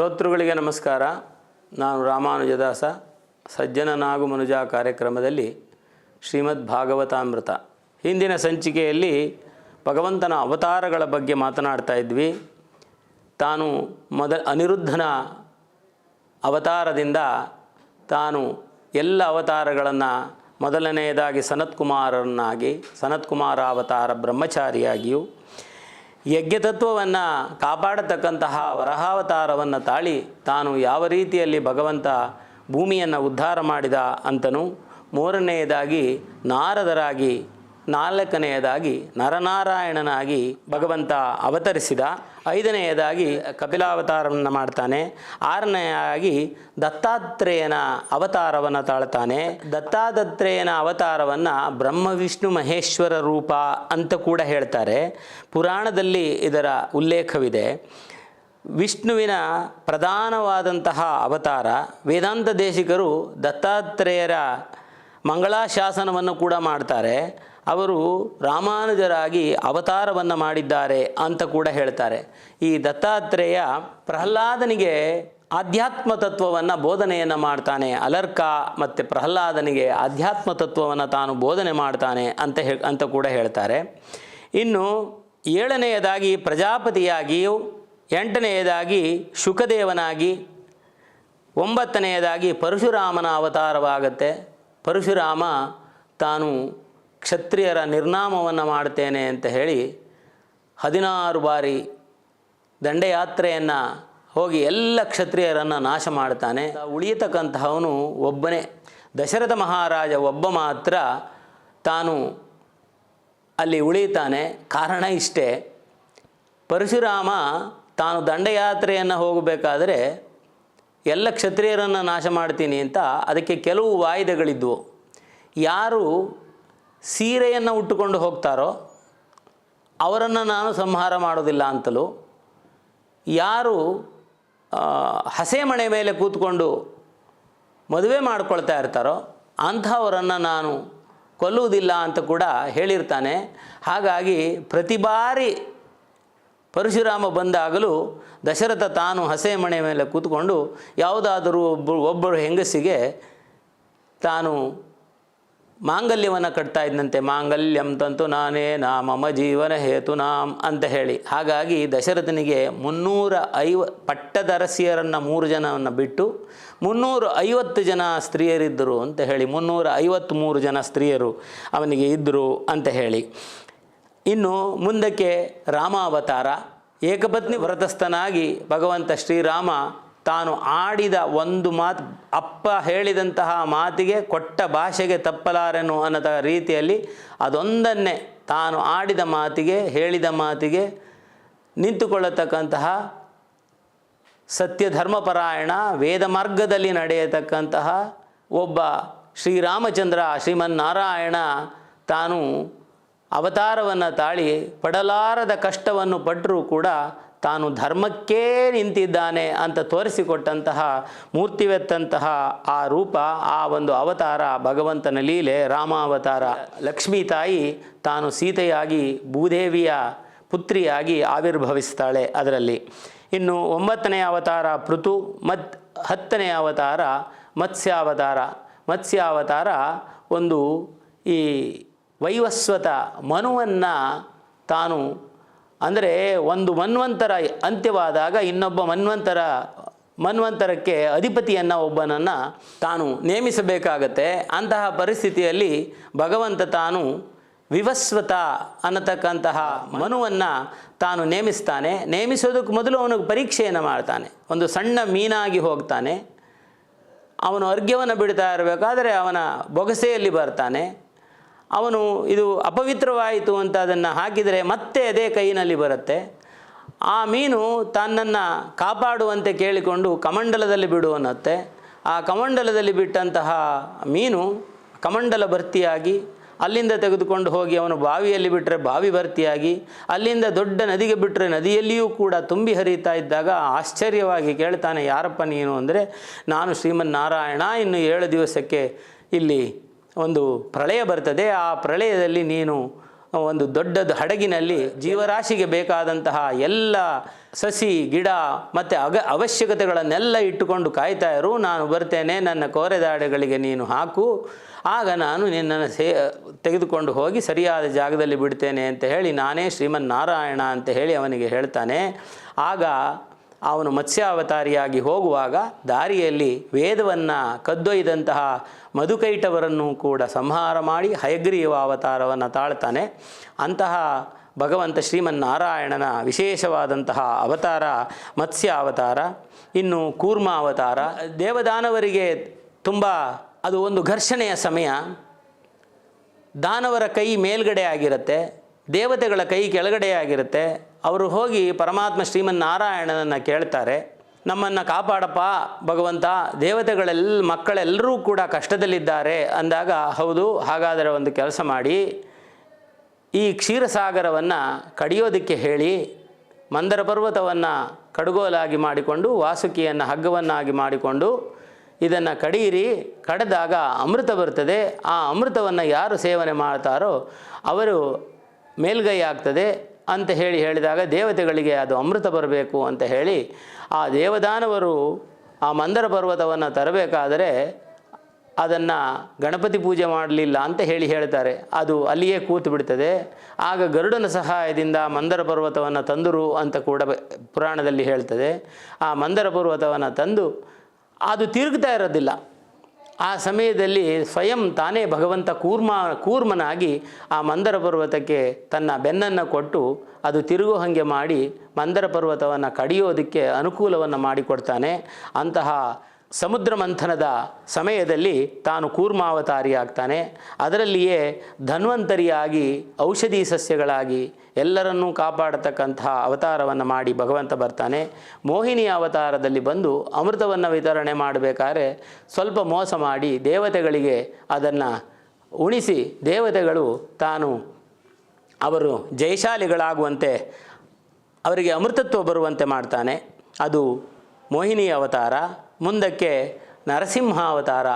ಶ್ರೋತೃಗಳಿಗೆ ನಮಸ್ಕಾರ. ನಾನು ರಾಮಾನುಜದಾಸ. ಸಜ್ಜನ ನಾಗು ಮನುಜ ಕಾರ್ಯಕ್ರಮದಲ್ಲಿ ಶ್ರೀಮದ್ ಭಾಗವತಾಮೃತ. ಹಿಂದಿನ ಸಂಚಿಕೆಯಲ್ಲಿ ಭಗವಂತನ ಅವತಾರಗಳ ಬಗ್ಗೆ ಮಾತನಾಡ್ತಾ ಇದ್ವಿ. ತಾನು ಮೊದ, ಅನಿರುದ್ಧನ ಅವತಾರದಿಂದ ತಾನು ಎಲ್ಲ ಅವತಾರಗಳನ್ನು ಮೊದಲನೆಯದಾಗಿ ಸನತ್ಕುಮಾರನ್ನಾಗಿ ಸನತ್ಕುಮಾರ ಅವತಾರ ಬ್ರಹ್ಮಚಾರಿಯಾಗಿಯೂ ಯಜ್ಞತತ್ವವನ್ನು ಕಾಪಾಡತಕ್ಕಂತಹ ವರಹಾವತಾರವನ್ನು ತಾಳಿ ತಾನು ಯಾವ ರೀತಿಯಲ್ಲಿ ಭಗವಂತ ಭೂಮಿಯನ್ನು ಉದ್ಧಾರ ಮಾಡಿದ ಅಂತನು ಮೂರನೆಯದಾಗಿ ನಾರದರಾಗಿ ನಾಲ್ಕನೆಯದಾಗಿ ನರನಾರಾಯಣನಾಗಿ ಭಗವಂತ ಅವತರಿಸಿದ. ಐದನೆಯದಾಗಿ ಕಪಿಲಾವತಾರವನ್ನು ಮಾಡ್ತಾನೆ. ಆರನೆಯಾಗಿ ದತ್ತಾತ್ರೇಯನ ಅವತಾರವನ್ನು ತಾಳ್ತಾನೆ. ದತ್ತಾದತ್ರೇಯನ ಅವತಾರವನ್ನು ಬ್ರಹ್ಮ ವಿಷ್ಣು ಮಹೇಶ್ವರ ರೂಪ ಅಂತ ಕೂಡ ಹೇಳ್ತಾರೆ. ಪುರಾಣದಲ್ಲಿ ಇದರ ಉಲ್ಲೇಖವಿದೆ. ವಿಷ್ಣುವಿನ ಪ್ರಧಾನವಾದಂತಹ ಅವತಾರ ವೇದಾಂತ ದೇಶಿಕರು ದತ್ತಾತ್ರೇಯರ ಮಂಗಳಾಶಾಸನವನ್ನು ಕೂಡ ಮಾಡ್ತಾರೆ. ಅವರು ರಾಮಾನುಜರಾಗಿ ಅವತಾರವನ್ನು ಮಾಡಿದ್ದಾರೆ ಅಂತ ಕೂಡ ಹೇಳ್ತಾರೆ. ಈ ದತ್ತಾತ್ರೇಯ ಪ್ರಹ್ಲಾದನಿಗೆ ಆಧ್ಯಾತ್ಮ ತತ್ವವನ್ನು ಬೋಧನೆಯನ್ನು ಮಾಡ್ತಾನೆ. ಅಲರ್ಕ ಮತ್ತು ಪ್ರಹ್ಲಾದನಿಗೆ ಆಧ್ಯಾತ್ಮ ತತ್ವವನ್ನು ತಾನು ಬೋಧನೆ ಮಾಡ್ತಾನೆ ಅಂತ ಹೇ, ಅಂತ ಕೂಡ ಹೇಳ್ತಾರೆ. ಇನ್ನು ಏಳನೆಯದಾಗಿ ಪ್ರಜಾಪತಿಯಾಗಿಯೂ, ಎಂಟನೆಯದಾಗಿ ಶುಕದೇವನಾಗಿ, ಒಂಬತ್ತನೆಯದಾಗಿ ಪರಶುರಾಮನ ಅವತಾರವಾಗತ್ತೆ. ಪರಶುರಾಮ ತಾನು ಕ್ಷತ್ರಿಯರ ನಿರ್ನಾಮವನ್ನು ಮಾಡ್ತೇನೆ ಅಂತ ಹೇಳಿ ಹದಿನಾರು ಬಾರಿ ದಂಡಯಾತ್ರೆಯನ್ನು ಹೋಗಿ ಎಲ್ಲ ಕ್ಷತ್ರಿಯರನ್ನು ನಾಶ ಮಾಡ್ತಾನೆ. ಉಳಿಯತಕ್ಕಂತಹವನು ಒಬ್ಬನೇ. ದಶರಥ ಮಹಾರಾಜ ಒಬ್ಬ ಮಾತ್ರ ತಾನು ಅಲ್ಲಿ ಉಳಿತಾನೆ ಕಾರಣ ಇಷ್ಟೇ. ಪರಶುರಾಮ ತಾನು ದಂಡಯಾತ್ರೆಯನ್ನು ಹೋಗಬೇಕಾದರೆ ಎಲ್ಲ ಕ್ಷತ್ರಿಯರನ್ನು ನಾಶ ಮಾಡ್ತೀನಿ ಅಂತ ಅದಕ್ಕೆ ಕೆಲವು ವಾಯ್ದೆಗಳಿದ್ವು. ಯಾರು ಸೀರೆಯನ್ನು ಉಟ್ಟುಕೊಂಡು ಹೋಗ್ತಾರೋ, ಅವರನ್ನು ನಾನು ಸಂಹಾರ ಮಾಡೋದಿಲ್ಲ ಅಂತಲೂ ಯಾರು ಹಸೆ ಹಸೆಮಣೆ ಮೇಲೆ ಕೂತ್ಕೊಂಡು ಮದುವೆ ಮಾಡ್ಕೊಳ್ತಾ ಇರ್ತಾರೋ, ಅಂಥವರನ್ನು ನಾನು ಕೊಲ್ಲುವುದಿಲ್ಲ ಅಂತ ಕೂಡ ಹೇಳಿರ್ತಾನೆ. ಹಾಗಾಗಿ ಪ್ರತಿ ಬಾರಿ ಪರಶುರಾಮ ಬಂದಾಗಲೂ ದಶರಥ ತಾನು ಹಸೆ ಮಣೆ ಮೇಲೆ ಕೂತ್ಕೊಂಡು ಯಾವುದಾದರೂ ಒಬ್ಬ, ಒಬ್ಬರು ಹೆಂಗಸಿಗೆ ತಾನು ಮಾಂಗಲ್ಯವನ್ನು ಕಟ್ತಾ ಇದ್ದಂತೆ ಮಾಂಗಲ್ಯಂ ತಂತು ನಾನೇ ನಾ ಮಮ, ಜೀವನ ಹೇತು ನಾಮ್ ಅಂತ ಹೇಳಿ. ಹಾಗಾಗಿ ದಶರಥನಿಗೆ ಮುನ್ನೂರ ಐವ, ಪಟ್ಟದರಸಿಯರನ್ನು ಮೂರು ಜನವನ್ನು ಬಿಟ್ಟು ಮುನ್ನೂರ ಐವತ್ತು ಜನ ಸ್ತ್ರೀಯರಿದ್ದರು ಅಂತ ಹೇಳಿ, ಮುನ್ನೂರ ಐವತ್ತ್ಮೂರು ಜನ ಸ್ತ್ರೀಯರು ಅವನಿಗೆ ಇದ್ದರು ಅಂತ ಹೇಳಿ. ಇನ್ನು ಮುಂದಕ್ಕೆ ರಾಮಾವತಾರ, ಏಕಪತ್ನಿ ವ್ರತಸ್ಥನಾಗಿ ಭಗವಂತ ಶ್ರೀರಾಮ ತಾನು ಆಡಿದ ಒಂದು ಮಾತು ಅಪ್ಪ ಹೇಳಿದಂತಹ ಮಾತಿಗೆ ಕೊಟ್ಟ ಭಾಷೆಗೆ ತಪ್ಪಲಾರೆನು ಅನ್ನತ ರೀತಿಯಲ್ಲಿ ಅದೊಂದನ್ನೇ ತಾನು ಆಡಿದ ಮಾತಿಗೆ, ಹೇಳಿದ ಮಾತಿಗೆ ನಿಂತುಕೊಳ್ಳತಕ್ಕಂತಹ ಸತ್ಯ ಧರ್ಮಪರಾಯಣ ವೇದ ಮಾರ್ಗದಲ್ಲಿ ನಡೆಯತಕ್ಕಂತಹ ಒಬ್ಬ ಶ್ರೀರಾಮಚಂದ್ರ ಶ್ರೀಮನ್ನಾರಾಯಣ ತಾನು ಅವತಾರವನ್ನು ತಾಳಿ ಪಡಲಾರದ ಕಷ್ಟವನ್ನು ಪಟ್ಟರೂ ಕೂಡ ತಾನು ಧರ್ಮಕ್ಕೇ ನಿಂತಿದ್ದಾನೆ ಅಂತ ತೋರಿಸಿಕೊಟ್ಟಂತಹ ಮೂರ್ತಿವೆತ್ತಂತಹ ಆ ರೂಪ, ಆ ಒಂದು ಅವತಾರ, ಭಗವಂತನ ಲೀಲೆ, ರಾಮಾವತಾರ. ಲಕ್ಷ್ಮೀ ತಾಯಿ ತಾನು ಸೀತೆಯಾಗಿ, ಭೂದೇವಿಯ ಪುತ್ರಿಯಾಗಿ ಆವಿರ್ಭವಿಸ್ತಾಳೆ ಅದರಲ್ಲಿ. ಇನ್ನು ಒಂಬತ್ತನೇ ಅವತಾರ ಪೃಥು, ಮತ್ ಹತ್ತನೇ ಅವತಾರ ಮತ್ಸ್ಯಾವತಾರ. ಮತ್ಸ್ಯಾವತಾರ ಒಂದು ಈ ವೈವಸ್ವತ ಮನುವನ್ನು ತಾನು ಅಂದರೆ ಒಂದು ಮನ್ವಂತರ ಅಂತ್ಯವಾದಾಗ ಇನ್ನೊಬ್ಬ ಮನ್ವಂತರ, ಮನ್ವಂತರಕ್ಕೆ ಅಧಿಪತಿಯನ್ನು ಒಬ್ಬನನ್ನು ತಾನು ನೇಮಿಸಬೇಕಾಗತ್ತೆ. ಅಂತಹ ಪರಿಸ್ಥಿತಿಯಲ್ಲಿ ಭಗವಂತ ತಾನು ವಿವಸ್ವತ ಅನ್ನತಕ್ಕಂತಹ ಮನುವನ್ನು ತಾನು ನೇಮಿಸ್ತಾನೆ. ನೇಮಿಸೋದಕ್ಕೆ ಮೊದಲು ಅವನಿಗೆ ಪರೀಕ್ಷೆಯನ್ನು ಮಾಡ್ತಾನೆ. ಒಂದು ಸಣ್ಣ ಮೀನಾಗಿ ಹೋಗ್ತಾನೆ. ಅವನು ಅರ್ಘ್ಯವನ್ನು ಬಿಡ್ತಾ ಇರಬೇಕಾದರೆ ಅವನ ಬೊಗಸೆಯಲ್ಲಿ ಬರ್ತಾನೆ. ಅವನು ಇದು ಅಪವಿತ್ರವಾಯಿತು ಅಂತ ಅದನ್ನು ಹಾಕಿದರೆ ಮತ್ತೆ ಅದೇ ಕೈನಲ್ಲಿ ಬರುತ್ತೆ. ಆ ಮೀನು ತನ್ನನ್ನು ಕಾಪಾಡುವಂತೆ ಕೇಳಿಕೊಂಡು ಕಮಂಡಲದಲ್ಲಿ ಬಿಡು ಅನ್ನತ್ತೆ ಆ ಕಮಂಡಲದಲ್ಲಿ ಬಿಟ್ಟಂತಹ ಮೀನು ಕಮಂಡಲ ಭರ್ತಿಯಾಗಿ ಅಲ್ಲಿಂದ ತೆಗೆದುಕೊಂಡು ಹೋಗಿ ಅವನು ಬಾವಿಯಲ್ಲಿ ಬಿಟ್ಟರೆ ಬಾವಿ ಭರ್ತಿಯಾಗಿ, ಅಲ್ಲಿಂದ ದೊಡ್ಡ ನದಿಗೆ ಬಿಟ್ಟರೆ ನದಿಯಲ್ಲಿಯೂ ಕೂಡ ತುಂಬಿ ಹರಿತಾ ಇದ್ದಾಗ ಆಶ್ಚರ್ಯವಾಗಿ ಕೇಳ್ತಾನೆ, ಯಾರಪ್ಪ ನೀನು? ಅಂದರೆ, ನಾನು ಶ್ರೀಮನ್ನಾರಾಯಣ, ಇನ್ನು ಏಳು ದಿವಸಕ್ಕೆ ಇಲ್ಲಿ ಒಂದು ಪ್ರಳಯ ಬರ್ತದೆ. ಆ ಪ್ರಳಯದಲ್ಲಿ ನೀನು ಒಂದು ದೊಡ್ಡದು ಹಡಗಿನಲ್ಲಿ ಜೀವರಾಶಿಗೆ ಬೇಕಾದಂತಹ ಎಲ್ಲ ಸಸಿ, ಗಿಡ ಮತ್ತು ಅಗ ಅವಶ್ಯಕತೆಗಳನ್ನೆಲ್ಲ ಇಟ್ಟುಕೊಂಡು ಕಾಯ್ತಾ ಇರು. ನಾನು ಬರ್ತೇನೆ, ನನ್ನ ಕೋರೆದಾಡೆಗಳಿಗೆ ನೀನು ಹಾಕು. ಆಗ ನಾನು ನಿನ್ನನ್ನು ಸೇ, ತೆಗೆದುಕೊಂಡು ಹೋಗಿ ಸರಿಯಾದ ಜಾಗದಲ್ಲಿ ಬಿಡ್ತೇನೆ ಅಂತ ಹೇಳಿ ನಾನೇ ಶ್ರೀಮನ್ನಾರಾಯಣ ಅಂತ ಹೇಳಿ ಅವನಿಗೆ ಹೇಳ್ತಾನೆ. ಆಗ ಅವನು ಮತ್ಸ್ಯಾವತಾರಿಯಾಗಿ ಹೋಗುವಾಗ ದಾರಿಯಲ್ಲಿ ವೇದವನ್ನು ಕದ್ದೊಯ್ದಂತಹ ಮಧುಕೈಟವರನ್ನು ಕೂಡ ಸಂಹಾರ ಮಾಡಿ ಹಯಗ್ರೀವ ಅವತಾರವನ್ನು ತಾಳ್ತಾನೆ. ಅಂತಹ ಭಗವಂತ ಶ್ರೀಮನ್ನಾರಾಯಣನ ವಿಶೇಷವಾದಂತಹ ಅವತಾರ, ಮತ್ಸ್ಯ ಅವತಾರ, ಇನ್ನು ಕೂರ್ಮ ಅವತಾರ. ದೇವದಾನವರಿಗೆ ತುಂಬ ಅದು ಒಂದು ಘರ್ಷಣೆಯ ಸಮಯ. ದಾನವರ ಕೈ ಮೇಲ್ಗಡೆ ಆಗಿರುತ್ತೆ, ದೇವತೆಗಳ ಕೈ ಕೆಳಗಡೆ ಆಗಿರುತ್ತೆ. ಅವರು ಹೋಗಿ ಪರಮಾತ್ಮ ಶ್ರೀಮನ್ನಾರಾಯಣನನ್ನು ಕೇಳ್ತಾರೆ. ನಮ್ಮನ್ನು ಕಾಪಾಡಪ್ಪ, ಭಗವಂತ. ದೇವತೆಗಳೆಲ್ಲ ಮಕ್ಕಳೆಲ್ಲರೂ ಕೂಡ ಕಷ್ಟದಲ್ಲಿದ್ದಾರೆ. ಅಂದಾಗ, ಹೌದು, ಹಾಗಾದರೆ ಒಂದು ಕೆಲಸ ಮಾಡಿ. ಈ ಕ್ಷೀರಸಾಗರವನ್ನು ಕಡಿಯೋದಕ್ಕೆ ಹೇಳಿ, ಮಂದರ ಪರ್ವತವನ್ನು ಕಡುಗೋಲಾಗಿ ಮಾಡಿಕೊಂಡು, ವಾಸುಕಿಯನ್ನು ಹಗ್ಗವನ್ನಾಗಿ ಮಾಡಿಕೊಂಡು, ಇದನ್ನು ಕಡಿಯಿರಿ ಕಡಿದಾಗ ಅಮೃತ ಬರ್ತದೆ. ಆ ಅಮೃತವನ್ನು ಯಾರು ಸೇವನೆ ಮಾಡ್ತಾರೋ, ಅವರು ಮೇಲ್ಗೈ ಆಗ್ತದೆ. ಅಂತ ಹೇಳಿ ಹೇಳಿದಾಗ ದೇವತೆಗಳಿಗೆ ಅದು ಅಮೃತ ಬರಬೇಕು ಅಂತ ಹೇಳಿ ಆ ದೇವದಾನವರು ಆ ಮಂದರ ಪರ್ವತವನ್ನು ತರಬೇಕಾದರೆ ಅದನ್ನು ಗಣಪತಿ ಪೂಜೆ ಮಾಡಲಿಲ್ಲ ಅಂತ ಹೇಳಿ ಹೇಳ್ತಾರೆ. ಅದು ಅಲ್ಲಿಯೇ ಕೂತು ಬಿಡ್ತದೆ. ಆಗ ಗರುಡನ ಸಹಾಯದಿಂದ ಮಂದರ ಪರ್ವತವನ್ನು ತಂದರು ಅಂತ ಕೂಡ ಪುರಾಣದಲ್ಲಿ ಹೇಳ್ತದೆ. ಆ ಮಂದರ ಪರ್ವತವನ್ನು ತಂದು ಅದು ತಿರುಗ್ತಾ ಇರೋದಿಲ್ಲ. ಆ ಸಮಯದಲ್ಲಿ ಸ್ವಯಂ ತಾನೇ ಭಗವಂತ ಕೂರ್ಮ, ಕೂರ್ಮನಾಗಿ ಆ ಮಂದರ ಪರ್ವತಕ್ಕೆ ತನ್ನ ಬೆನ್ನನ್ನು ಕೊಟ್ಟು ಅದು ತಿರುಗೋ ಹಾಗೆ ಮಾಡಿ ಮಂದರ ಪರ್ವತವನ್ನು ಕಡಿಯೋದಕ್ಕೆ ಅನುಕೂಲವನ್ನು ಮಾಡಿಕೊಡ್ತಾನೆ. ಅಂತಹ ಸಮುದ್ರ ಮಂಥನದ ಸಮಯದಲ್ಲಿ ತಾನು ಕೂರ್ಮಾವತಾರಿಯಾಗ್ತಾನೆ ಅದರಲ್ಲಿಯೇ ಧನ್ವಂತರಿಯಾಗಿ, ಔಷಧಿ ಸಸ್ಯಗಳಾಗಿ, ಎಲ್ಲರನ್ನೂ ಕಾಪಾಡತಕ್ಕಂತಹ ಅವತಾರವನ್ನು ಮಾಡಿ ಭಗವಂತ ಬರ್ತಾನೆ. ಮೋಹಿನಿ ಅವತಾರದಲ್ಲಿ ಬಂದು ಅಮೃತವನ್ನು ವಿತರಣೆ ಮಾಡಬೇಕಾದ್ರೆ ಸ್ವಲ್ಪ ಮೋಸ ಮಾಡಿ ದೇವತೆಗಳಿಗೆ ಅದನ್ನು ಉಣಿಸಿ, ದೇವತೆಗಳು ತಾನು ಅವರು ಜಯಶಾಲಿಗಳಾಗುವಂತೆ, ಅವರಿಗೆ ಅಮೃತತ್ವ ಬರುವಂತೆ ಮಾಡ್ತಾನೆ. ಅದು ಮೋಹಿನಿ ಅವತಾರ, ಮುಂದಕ್ಕೆ ನರಸಿಂಹ ಅವತಾರ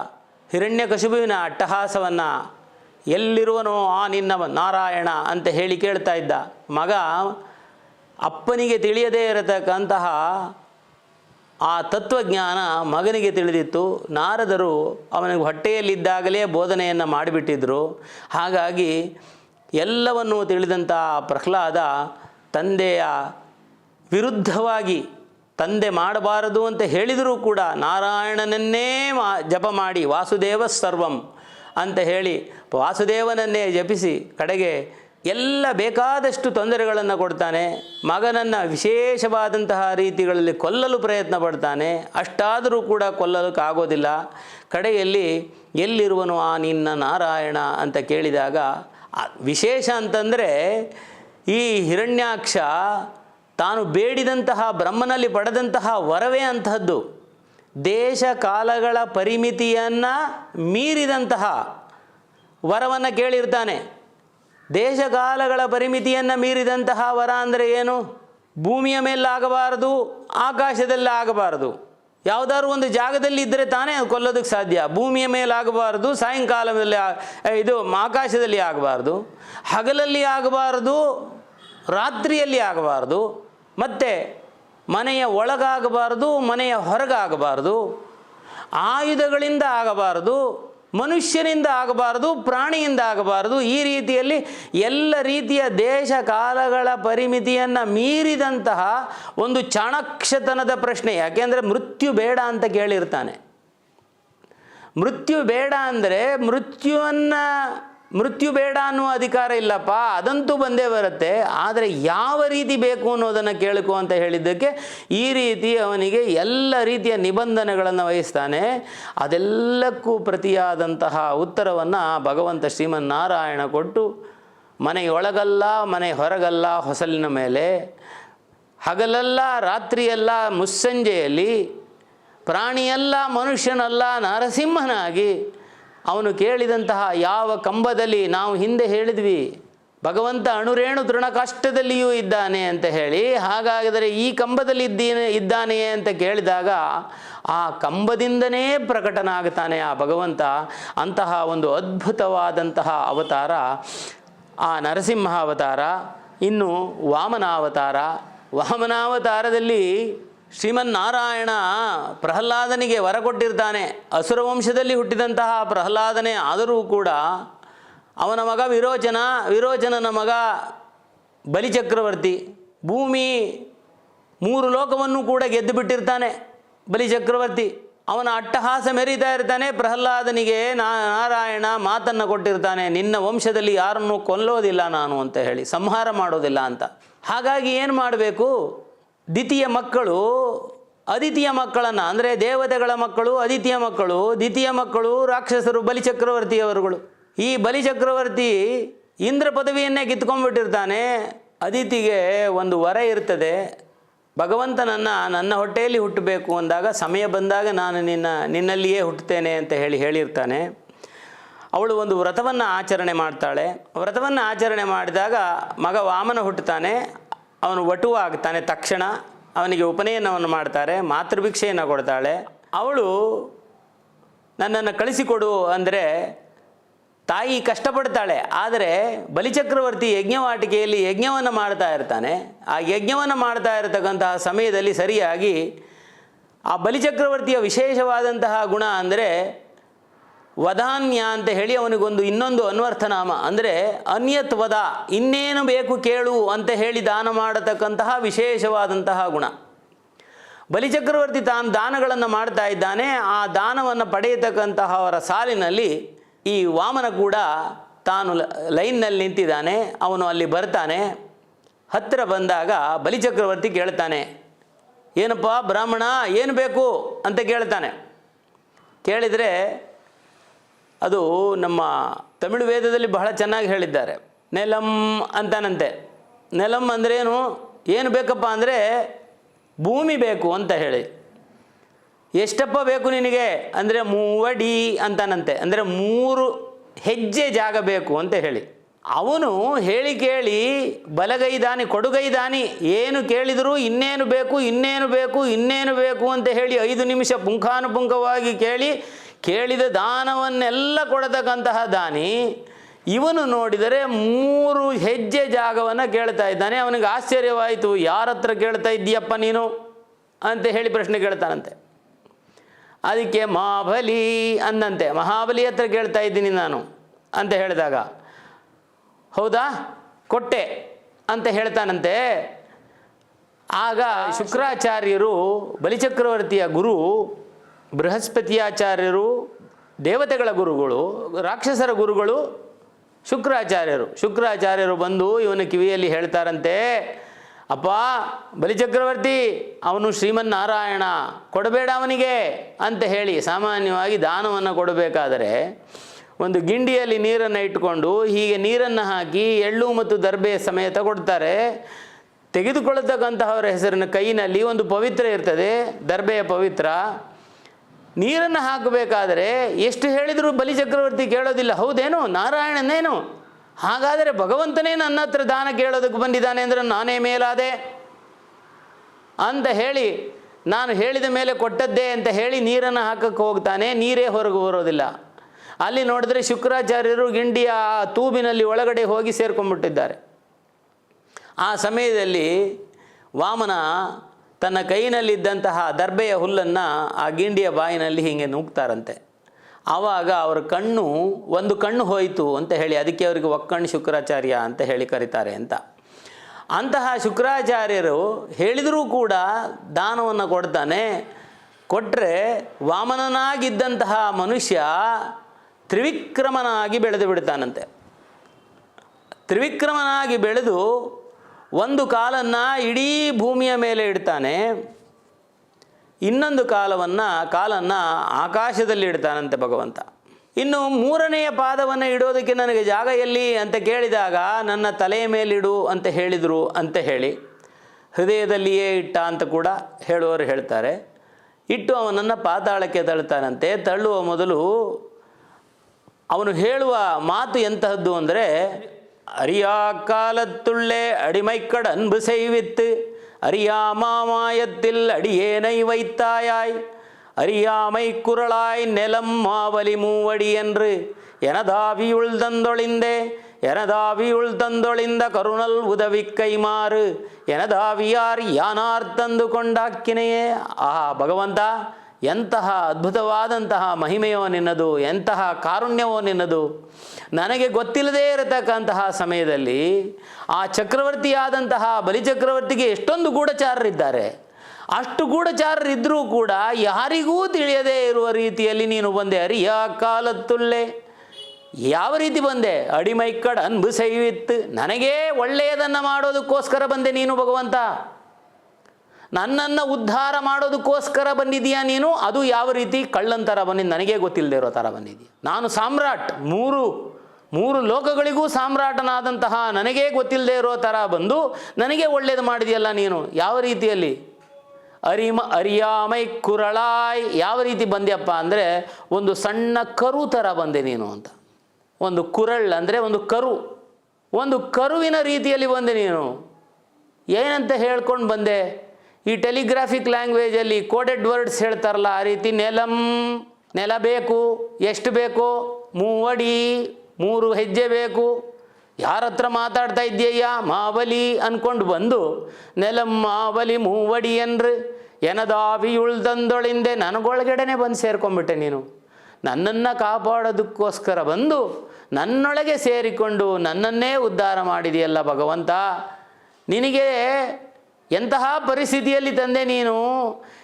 ಹಿರಣ್ಯಕಶುಬುವಿನ ಅಟ್ಟಹಾಸವನ್ನು ಎಲ್ಲಿರುವನೋ ಆ ನಿನ್ನ ನಾರಾಯಣ ಅಂತ ಹೇಳಿ ಕೇಳ್ತಾ ಇದ್ದ. ಮಗ ಅಪ್ಪನಿಗೆ ತಿಳಿಯದೇ ಇರತಕ್ಕಂತಹ ಆ ತತ್ವಜ್ಞಾನ ಮಗನಿಗೆ ತಿಳಿದಿತ್ತು. ನಾರದರು ಅವನಿಗೆ ಹೊಟ್ಟೆಯಲ್ಲಿದ್ದಾಗಲೇ ಬೋಧನೆಯನ್ನು ಮಾಡಿಬಿಟ್ಟಿದ್ರು. ಹಾಗಾಗಿ ಎಲ್ಲವನ್ನೂ ತಿಳಿದಂತಹ ಪ್ರಹ್ಲಾದ ತಂದೆಯ ವಿರುದ್ಧವಾಗಿ ತಂದೆ ಮಾಡಬಾರದು ಅಂತ ಹೇಳಿದರೂ ಕೂಡ ನಾರಾಯಣನನ್ನೇ ಮಾ ಜಪ ಮಾಡಿ, ವಾಸುದೇವ ಸರ್ವಂ ಅಂತ ಹೇಳಿ ವಾಸುದೇವನನ್ನೇ ಜಪಿಸಿ ಕಡೆಗೆ ಎಲ್ಲ ಬೇಕಾದಷ್ಟು ತೊಂದರೆಗಳನ್ನು ಕೊಡ್ತಾನೆ, ಮಗನನ್ನು ವಿಶೇಷವಾದಂತಹ ರೀತಿಗಳಲ್ಲಿ ಕೊಲ್ಲಲು ಪ್ರಯತ್ನ ಪಡ್ತಾನೆ, ಅಷ್ಟಾದರೂ ಕೂಡ ಕೊಲ್ಲಲಿಕ್ಕಾಗೋದಿಲ್ಲ ಕಡೆಯಲ್ಲಿ ಎಲ್ಲಿರುವನು ಆ ನಿನ್ನ ನಾರಾಯಣ ಅಂತ ಕೇಳಿದಾಗ ವಿಶೇಷ ಅಂತಂದರೆ ಈ ಹಿರಣ್ಯಾಕ್ಷ ತಾನು ಬೇಡಿದಂತಹ, ಬ್ರಹ್ಮನಲ್ಲಿ ಪಡೆದಂತಹ ವರವೇ ಅಂತಹದ್ದು. ದೇಶ ಕಾಲಗಳ ಪರಿಮಿತಿಯನ್ನು ಮೀರಿದಂತಹ ವರವನ್ನು ಕೇಳಿರ್ತಾನೆ. ದೇಶಕಾಲಗಳ ಪರಿಮಿತಿಯನ್ನು ಮೀರಿದಂತಹ ವರ ಅಂದರೆ ಏನು? ಭೂಮಿಯ ಮೇಲೆ ಆಗಬಾರದು, ಆಕಾಶದಲ್ಲಿ ಆಗಬಾರದು. ಯಾವುದಾದ್ರು ಒಂದು ಜಾಗದಲ್ಲಿ ಇದ್ದರೆ ತಾನೇ ಅದು ಕೊಲ್ಲೋದಕ್ಕೆ ಸಾಧ್ಯ. ಭೂಮಿಯ ಮೇಲೆ ಆಗಬಾರದು, ಸಾಯಂಕಾಲದಲ್ಲಿ ಇದು ಆಕಾಶದಲ್ಲಿ ಆಗಬಾರ್ದು, ಹಗಲಲ್ಲಿ ಆಗಬಾರದು, ರಾತ್ರಿಯಲ್ಲಿ ಆಗಬಾರದು. ಮತ್ತು ಮನೆಯ ಒಳಗಾಗಬಾರದು, ಮನೆಯ ಹೊರಗಾಗಬಾರದು, ಆಯುಧಗಳಿಂದ ಆಗಬಾರದು, ಮನುಷ್ಯನಿಂದ ಆಗಬಾರದು, ಪ್ರಾಣಿಯಿಂದ ಆಗಬಾರದು, ಈ ರೀತಿಯಲ್ಲಿ ಎಲ್ಲ ರೀತಿಯ ದೇಶ ಕಾಲಗಳ ಪರಿಮಿತಿಯನ್ನು ಮೀರಿದಂತಹ ಒಂದು ಚಾಣಕ್ಷತನದ ಪ್ರಶ್ನೆ, ಯಾಕೆಂದರೆ ಮೃತ್ಯು ಬೇಡ ಅಂತ ಕೇಳಿರ್ತಾನೆ. ಮೃತ್ಯು ಬೇಡ ಅಂದರೆ ಮೃತ್ಯುವನ್ನು ಮೃತ್ಯು ಬೇಡ ಅನ್ನುವ ಅಧಿಕಾರ ಇಲ್ಲಪ್ಪ, ಅದಂತೂ ಬಂದೇ ಬರುತ್ತೆ. ಆದರೆ ಯಾವ ರೀತಿ ಬೇಕು ಅನ್ನೋದನ್ನು ಕೇಳಿಕೊ ಅಂತ ಹೇಳಿದ್ದಕ್ಕೆ ಈ ರೀತಿ ಅವನಿಗೆ ಎಲ್ಲ ರೀತಿಯ ನಿಬಂಧನೆಗಳನ್ನು ವಹಿಸ್ತಾನೆ. ಅದೆಲ್ಲಕ್ಕೂ ಪ್ರತಿಯಾದಂತಹ ಉತ್ತರವನ್ನು ಭಗವಂತ ಶ್ರೀಮನ್ನಾರಾಯಣ ಕೊಟ್ಟು, ಮನೆಯೊಳಗಲ್ಲ, ಮನೆ ಹೊರಗಲ್ಲ, ಹೊಸಲಿನ ಮೇಲೆ, ಹಗಲಲ್ಲ, ರಾತ್ರಿಯಲ್ಲ, ಮುಸ್ಸಂಜೆಯಲ್ಲಿ ಪ್ರಾಣಿಯಲ್ಲ, ಮನುಷ್ಯನಲ್ಲ, ನರಸಿಂಹನಾಗಿ ಅವನು ಕೇಳಿದಂತಹ ಯಾವ ಕಂಬದಲ್ಲಿ ನಾವು ಹಿಂದೆ ಹೇಳಿದ್ವಿ, ಭಗವಂತ ಅಣುರೇಣು ತೃಣಕಾಷ್ಟದಲ್ಲಿಯೂ ಇದ್ದಾನೆ ಅಂತ ಹೇಳಿ, ಹಾಗಾದರೆ ಈ ಕಂಬದಲ್ಲಿ ಇದ್ದೀನೆ, ಇದ್ದಾನೆಯೇ ಅಂತ ಕೇಳಿದಾಗ, ಆ ಕಂಬದಿಂದನೇ ಪ್ರಕಟನಾಗ್ತಾನೆ ಆ ಭಗವಂತ. ಅಂತಹ ಒಂದು ಅದ್ಭುತವಾದಂತಹ ಅವತಾರ, ಆ ನರಸಿಂಹ ಅವತಾರ, ಇನ್ನು ವಾಮನಾವತಾರ. ವಾಮನಾವತಾರದಲ್ಲಿ ಶ್ರೀಮನ್ನಾರಾಯಣ ಪ್ರಹ್ಲಾದನಿಗೆ ವರ ಕೊಟ್ಟಿರ್ತಾನೆ ಅಸುರ ವಂಶದಲ್ಲಿ ಹುಟ್ಟಿದಂತಹ ಪ್ರಹ್ಲಾದನೇ ಆದರೂ ಕೂಡ ಅವನ ಮಗ ವಿರೋಚನ, ವಿರೋಚನನ ಮಗ ಬಲಿಚಕ್ರವರ್ತಿ. ಭೂಮಿ ಮೂರು ಲೋಕವನ್ನು ಕೂಡ ಗೆದ್ದು ಬಿಟ್ಟಿರ್ತಾನೆ ಬಲಿಚಕ್ರವರ್ತಿ. ಅವನ ಅಟ್ಟಹಾಸ ಮೆರೀತಾ ಇರ್ತಾನೆ, ಪ್ರಹ್ಲಾದನಿಗೆ ನಾ, ನಾರಾಯಣ ಮಾತನ್ನು ಕೊಟ್ಟಿರ್ತಾನೆ. ನಿನ್ನ ವಂಶದಲ್ಲಿ ಯಾರನ್ನು ಕೊಲ್ಲೋದಿಲ್ಲ ನಾನು ಅಂತ ಹೇಳಿ, ಸಂಹಾರ ಮಾಡೋದಿಲ್ಲ ಅಂತ. ಹಾಗಾಗಿ ಏನು ಮಾಡಬೇಕು? ದ್ವಿತೀಯ ಮಕ್ಕಳು ಅದಿತಿಯ ಮಕ್ಕಳನ್ನು, ಅಂದರೆ ದೇವತೆಗಳ ಮಕ್ಕಳು ಅದಿತಿಯ ಮಕ್ಕಳು, ದ್ವಿತೀಯ ಮಕ್ಕಳು ರಾಕ್ಷಸರು ಬಲಿಚಕ್ರವರ್ತಿಯವರುಗಳು ಈ ಬಲಿಚಕ್ರವರ್ತಿ ಇಂದ್ರ ಪದವಿಯನ್ನೇ ಕಿತ್ಕೊಂಡ್ಬಿಟ್ಟಿರ್ತಾನೆ ಅದಿತಿಗೆ ಒಂದು ವರ ಇರ್ತದೆ. ಭಗವಂತನನ್ನು ನನ್ನ ಹೊಟ್ಟೆಯಲ್ಲಿ ಹುಟ್ಟಬೇಕು ಅಂದಾಗ, ಸಮಯ ಬಂದಾಗ ನಾನು ನಿನ್ನ, ನಿನ್ನಲ್ಲಿಯೇ ಹುಟ್ಟುತ್ತೇನೆ ಅಂತ ಹೇಳಿ ಹೇಳಿರ್ತಾನೆ. ಅವಳು ಒಂದು ವ್ರತವನ್ನು ಆಚರಣೆ ಮಾಡ್ತಾಳೆ. ವ್ರತವನ್ನು ಆಚರಣೆ ಮಾಡಿದಾಗ ಮಗ ವಾಮನ ಹುಟ್ಟುತ್ತಾನೆ. ಅವನು ವಟುವ ಆಗ್ತಾನೆ ತಕ್ಷಣ ಅವನಿಗೆ ಉಪನಯನವನ್ನು ಮಾಡ್ತಾರೆ, ಮಾತೃಭಿಕ್ಷೆಯನ್ನು ಕೊಡ್ತಾಳೆ. ಅವಳು ನನ್ನನ್ನು ಕಳಿಸಿಕೊಡು ಅಂದರೆ ತಾಯಿ ಕಷ್ಟಪಡ್ತಾಳೆ, ಆದರೆ ಬಲಿಚಕ್ರವರ್ತಿ ಯಜ್ಞವಾಟಿಕೆಯಲ್ಲಿ ಯಜ್ಞವನ್ನು ಮಾಡ್ತಾ ಇರ್ತಾನೆ. ಆ ಯಜ್ಞವನ್ನು ಮಾಡ್ತಾ ಇರತಕ್ಕಂತಹ ಸಮಯದಲ್ಲಿ ಸರಿಯಾಗಿ ಆ ಬಲಿಚಕ್ರವರ್ತಿಯ ವಿಶೇಷವಾದಂತಹ ಗುಣ ಅಂದರೆ ವದಾನ್ಯ ಅಂತ ಹೇಳಿ ಅವನಿಗೊಂದು ಇನ್ನೊಂದು ಅನ್ವರ್ಥನಾಮ, ಅಂದರೆ ಅನ್ಯತ್ ವದ ಇನ್ನೇನು ಬೇಕು ಕೇಳು ಅಂತ ಹೇಳಿ ದಾನ ಮಾಡತಕ್ಕಂತಹ ವಿಶೇಷವಾದಂತಹ ಗುಣ. ಬಲಿಚಕ್ರವರ್ತಿ ತಾನು ದಾನಗಳನ್ನು ಮಾಡ್ತಾ ಇದ್ದಾನೆ, ಆ ದಾನವನ್ನು ಪಡೆಯತಕ್ಕಂತಹ ಅವರ ಸಾಲಿನಲ್ಲಿ ಈ ವಾಮನ ಕೂಡ ತಾನು ಲೈನ್ನಲ್ಲಿ ನಿಂತಿದ್ದಾನೆ, ಅವನು ಅಲ್ಲಿ ಬರ್ತಾನೆ. ಹತ್ತಿರ ಬಂದಾಗ ಬಲಿಚಕ್ರವರ್ತಿ ಕೇಳ್ತಾನೆ, ಏನಪ್ಪ ಬ್ರಾಹ್ಮಣ, ಏನು ಬೇಕು? ಅಂತ ಕೇಳ್ತಾನೆ. ಕೇಳಿದರೆ ಅದು ನಮ್ಮ ತಮಿಳು ವೇದದಲ್ಲಿ ಬಹಳ ಚೆನ್ನಾಗಿ ಹೇಳಿದ್ದಾರೆ. ನೆಲಂ ಅಂತಾನಂತೆ. ನೆಲಂ ಅಂದ್ರೆ ಏನು ಬೇಕಪ್ಪ ಅಂದರೆ ಭೂಮಿ ಬೇಕು ಅಂತ ಹೇಳಿ. ಎಷ್ಟಪ್ಪ ಬೇಕು ನಿನಗೆ? ಅಂದರೆ ಮೂವಡಿ ಅಂತಾನಂತೆ. ಅಂದರೆ ಮೂರು ಹೆಜ್ಜೆ ಜಾಗ ಬೇಕು ಅಂತ ಹೇಳಿ. ಅವನು ಹೇಳಿ ಕೇಳಿ ಬಲಗೈದಾನಿ ಕೊಡುಗೈದಾನಿ ಏನು ಕೇಳಿದರೂ ಇನ್ನೇನು ಬೇಕು ಇನ್ನೇನು ಬೇಕು ಇನ್ನೇನು ಬೇಕು ಅಂತ ಹೇಳಿ ಐದು ನಿಮಿಷ ಪುಂಖಾನುಪುಂಖವಾಗಿ ಕೇಳಿ ಕೇಳಿದ ದಾನವನ್ನೆಲ್ಲ ಕೊಡತಕ್ಕಂತಹ ದಾನಿ, ಇವನು ನೋಡಿದರೆ ಮೂರು ಹೆಜ್ಜೆ ಜಾಗವನ್ನು ಕೇಳ್ತಾ ಇದ್ದಾನೆ. ಅವನಿಗೆ ಆಶ್ಚರ್ಯವಾಯಿತು, ಯಾರ ಹತ್ರ ಕೇಳ್ತಾ ಇದ್ದೀಯಪ್ಪ ನೀನು? ಅಂತ ಹೇಳಿ ಪ್ರಶ್ನೆ ಕೇಳ್ತಾನಂತೆ. ಅದಕ್ಕೆ ಮಹಾಬಲಿ ಅಂದಂತೆ, ಮಹಾಬಲಿ ಹತ್ರ ಕೇಳ್ತಾ ಇದ್ದೀನಿ ನಾನು ಅಂತ ಹೇಳಿದಾಗ, ಹೌದಾ? ಕೊಟ್ಟೆ ಅಂತ ಹೇಳ್ತಾನಂತೆ. ಆಗ ಶುಕ್ರಾಚಾರ್ಯರು, ಬಲಿಚಕ್ರವರ್ತಿಯ ಗುರು ಬೃಹಸ್ಪತಿಯಾಚಾರ್ಯರು, ದೇವತೆಗಳ ಗುರುಗಳು, ರಾಕ್ಷಸರ ಗುರುಗಳು, ಶುಕ್ರಾಚಾರ್ಯರು. ಶುಕ್ರಾಚಾರ್ಯರು ಬಂದು ಇವನ ಕಿವಿಯಲ್ಲಿ ಹೇಳ್ತಾರಂತೆ, ಅಪ್ಪ, ಬಲಿಚಕ್ರವರ್ತಿ, ಅವನು ಶ್ರೀಮನ್ನಾರಾಯಣ, ಕೊಡಬೇಡ ಅವನಿಗೆ ಅಂತ ಹೇಳಿ ಸಾಮಾನ್ಯವಾಗಿ ದಾನವನ್ನು ಕೊಡಬೇಕಾದರೆ ಒಂದು ಗಿಂಡಿಯಲ್ಲಿ ನೀರನ್ನು ಇಟ್ಟುಕೊಂಡು ಹೀಗೆ ನೀರನ್ನು ಹಾಕಿ ಎಳ್ಳು ಮತ್ತು ದರ್ಬೆ ಸಮೇತ ಕೊಡ್ತಾರೆ. ತೆಗೆದುಕೊಳ್ಳತಕ್ಕಂತಹವರ ಹೆಸರಿನ ಕೈನಲ್ಲಿ ಒಂದು ಪವಿತ್ರ ಇರ್ತದೆ. ದರ್ಬೆಯ ಪವಿತ್ರ. ನೀರನ್ನು ಹಾಕಬೇಕಾದರೆ ಎಷ್ಟು ಹೇಳಿದರೂ ಬಲಿಚಕ್ರವರ್ತಿ ಕೇಳೋದಿಲ್ಲ. ಹೌದೇನು? ನಾರಾಯಣನೇನು? ಹಾಗಾದರೆ ಭಗವಂತನೇ ನನ್ನ ಹತ್ರ ದಾನ ಕೇಳೋದಕ್ಕೆ ಬಂದಿದ್ದಾನೆ ಅಂದರೆ ನಾನೇ ಮೇಲಾದೆ? ಅಂತ ಹೇಳಿ ನಾನು ಹೇಳಿದ ಮೇಲೆ ಕೊಟ್ಟದ್ದೇ ಅಂತ ಹೇಳಿ ನೀರನ್ನು ಹಾಕಕ್ಕೆ ಹೋಗ್ತಾನೆ. ನೀರೇ ಹೊರಗೆ ಬರೋದಿಲ್ಲ. ಅಲ್ಲಿ ನೋಡಿದ್ರೆ ಶುಕ್ರಾಚಾರ್ಯರು ಗಿಂಡಿಯ ತೂಬಿನಲ್ಲಿ ಒಳಗಡೆ ಹೋಗಿ ಸೇರ್ಕೊಂಡ್ಬಿಟ್ಟಿದ್ದಾರೆ. ಆ ಸಮಯದಲ್ಲಿ ವಾಮನ ತನ್ನ ಕೈನಲ್ಲಿದ್ದಂತಹ ದರ್ಬೆಯ ಹುಲ್ಲನ್ನು ಆ ಗಿಂಡಿಯ ಬಾಯಿನಲ್ಲಿ ಹೀಗೆ ನೂಗ್ತಾರಂತೆ. ಆವಾಗ ಅವರ ಕಣ್ಣು ಒಂದು ಕಣ್ಣು ಹೋಯಿತು ಅಂತ ಹೇಳಿ ಅದಕ್ಕೆ ಅವರಿಗೆ ಒಕ್ಕಣ್ಣು ಶುಕ್ರಾಚಾರ್ಯ ಅಂತ ಹೇಳಿ ಕರೀತಾರೆ ಅಂತ. ಅಂತಹ ಶುಕ್ರಾಚಾರ್ಯರು ಹೇಳಿದರೂ ಕೂಡ ದಾನವನ್ನು ಕೊಡ್ತಾನೆ. ಕೊಟ್ಟರೆ ವಾಮನನಾಗಿದ್ದಂತಹ ಮನುಷ್ಯ ತ್ರಿವಿಕ್ರಮನಾಗಿ ಬೆಳೆದು ಬಿಡ್ತಾನಂತೆ. ತ್ರಿವಿಕ್ರಮನಾಗಿ ಬೆಳೆದು ಒಂದು ಕಾಲನ್ನು ಇಡೀ ಭೂಮಿಯ ಮೇಲೆ ಇಡ್ತಾನೆ, ಇನ್ನೊಂದು ಕಾಲವನ್ನು, ಕಾಲನ್ನು ಆಕಾಶದಲ್ಲಿ ಇಡ್ತಾನಂತೆ ಭಗವಂತ. ಇನ್ನು ಮೂರನೆಯ ಪಾದವನ್ನು ಇಡೋದಕ್ಕೆ ನನಗೆ ಜಾಗ ಎಲ್ಲಿ ಅಂತ ಕೇಳಿದಾಗ, ನನ್ನ ತಲೆಯ ಮೇಲಿಡು ಅಂತ ಹೇಳಿದರು ಅಂತ ಹೇಳಿ, ಹೃದಯದಲ್ಲಿಯೇ ಇಟ್ಟ ಅಂತ ಕೂಡ ಹೇಳುವವರು ಹೇಳ್ತಾರೆ. ಇಟ್ಟು ಅವನನ್ನು ಪಾತಾಳಕ್ಕೆ ತಳ್ತಾನಂತೆ. ತಳ್ಳುವ ಮೊದಲು ಅವನು ಹೇಳುವ ಮಾತು ಎಂತಹದ್ದು ಅಂದರೆ அறியா காலத்துள்ளே அடிமைக்கட அன்பு செய்வித்து அறியாமாமாயத்தில் அடியேனை வைத்தாயாய். அறியாமை குரலாய் நிலம் மாவலி மூவடி என்று எனதாவியுள் தந்தொழிந்தே எனதாவியுள் தந்தொழிந்த கருணல் உதவி கைமாறு எனதாவியார் யானார் தந்து கொண்டாக்கினையே. ஆஹா பகவந்தா ಎಂತಹ ಅದ್ಭುತವಾದಂತಹ ಮಹಿಮೆಯೋ ನಿನ್ನದು, ಎಂತಹ ಕಾರುಣ್ಯವೋ ನಿನ್ನದು. ನನಗೆ ಗೊತ್ತಿಲ್ಲದೇ ಇರತಕ್ಕಂತಹ ಸಮಯದಲ್ಲಿ ಆ ಚಕ್ರವರ್ತಿಯಾದಂತಹ ಬಲಿಚಕ್ರವರ್ತಿಗೆ ಎಷ್ಟೊಂದು ಗೂಢಚಾರರಿದ್ದಾರೆ. ಅಷ್ಟು ಗೂಢಚಾರರಿದ್ದರೂ ಕೂಡ ಯಾರಿಗೂ ತಿಳಿಯದೇ ಇರುವ ರೀತಿಯಲ್ಲಿ ನೀನು ಬಂದೆ. ಅರಿಯ ಕಾಲತ್ತುಲ್ಲೆ? ಯಾವ ರೀತಿ ಬಂದೆ? ಅಡಿಮೈಕ್ಕಡ್ ಕಡ್ ಅನ್ಬು ಸೈವಿತ್ತು ನನಗೇ ಒಳ್ಳೆಯದನ್ನು ಮಾಡೋದಕ್ಕೋಸ್ಕರ ಬಂದೆ ನೀನು ಭಗವಂತ. ನನ್ನನ್ನು ಉದ್ಧಾರ ಮಾಡೋದಕ್ಕೋಸ್ಕರ ಬಂದಿದೀಯಾ ನೀನು? ಅದು ಯಾವ ರೀತಿ? ಕಳ್ಳಂತರ ಬಂದಿದ್ದು ನನಗೇ ಗೊತ್ತಿಲ್ಲದೆ ಇರೋ ಥರ ಬಂದಿದೆಯಾ? ನಾನು ಸಾಮ್ರಾಟ್. ಮೂರು ಮೂರು ಲೋಕಗಳಿಗೂ ಸಾಮ್ರಾಟನಾದಂತಹ ನನಗೇ ಗೊತ್ತಿಲ್ಲದೆ ಇರೋ ಥರ ಬಂದು ನನಗೆ ಒಳ್ಳೇದು ಮಾಡಿದೆಯಲ್ಲ ನೀನು? ಯಾವ ರೀತಿಯಲ್ಲಿ? ಅರಿಮ, ಅರಿಯಾಮೈ ಕುರಳಾಯ್. ಯಾವ ರೀತಿ ಬಂದ್ಯಪ್ಪ ಅಂದರೆ ಒಂದು ಸಣ್ಣ ಕರು ಥರ ಬಂದೆ ನೀನು ಅಂತ. ಒಂದು ಕುರಳ್ ಅಂದರೆ ಒಂದು ಕರು. ಒಂದು ಕರುವಿನ ರೀತಿಯಲ್ಲಿ ಬಂದೆ ನೀನು. ಏನಂತ ಹೇಳ್ಕೊಂಡು ಬಂದೆ? ಈ ಟೆಲಿಗ್ರಾಫಿಕ್ ಲ್ಯಾಂಗ್ವೇಜಲ್ಲಿ ಕೋಡೆಡ್ ವರ್ಡ್ಸ್ ಹೇಳ್ತಾರಲ್ಲ, ಆ ರೀತಿ ನೆಲಂ, ನೆಲ ಬೇಕು, ಎಷ್ಟು ಬೇಕು, ಮೂವಡಿ, ಮೂರು ಹೆಜ್ಜೆ ಬೇಕು. ಯಾರ ಹತ್ರ ಮಾತಾಡ್ತಾ ಇದ್ದೀಯ ಮಾವಲಿ ಅಂದ್ಕೊಂಡು ಬಂದು, ನೆಲಂ, ಮಾವಲಿ, ಮೂವಡಿ ಎನದಾವಿ ಉಳ್ದಂದೊಳಿಂದೆ ನನಗೊಳಗಡೆನೆ ಬಂದು ಸೇರ್ಕೊಂಡ್ಬಿಟ್ಟೆ ನೀನು. ನನ್ನನ್ನು ಕಾಪಾಡೋದಕ್ಕೋಸ್ಕರ ಬಂದು, ನನ್ನೊಳಗೆ ಸೇರಿಕೊಂಡು ನನ್ನನ್ನೇ ಉದ್ಧಾರ ಮಾಡಿದೆಯಲ್ಲ ಭಗವಂತ. ನಿನಗೆ ಎಂತಹ ಪರಿಸ್ಥಿತಿಯಲ್ಲಿ ತಂದೆ ನೀನು?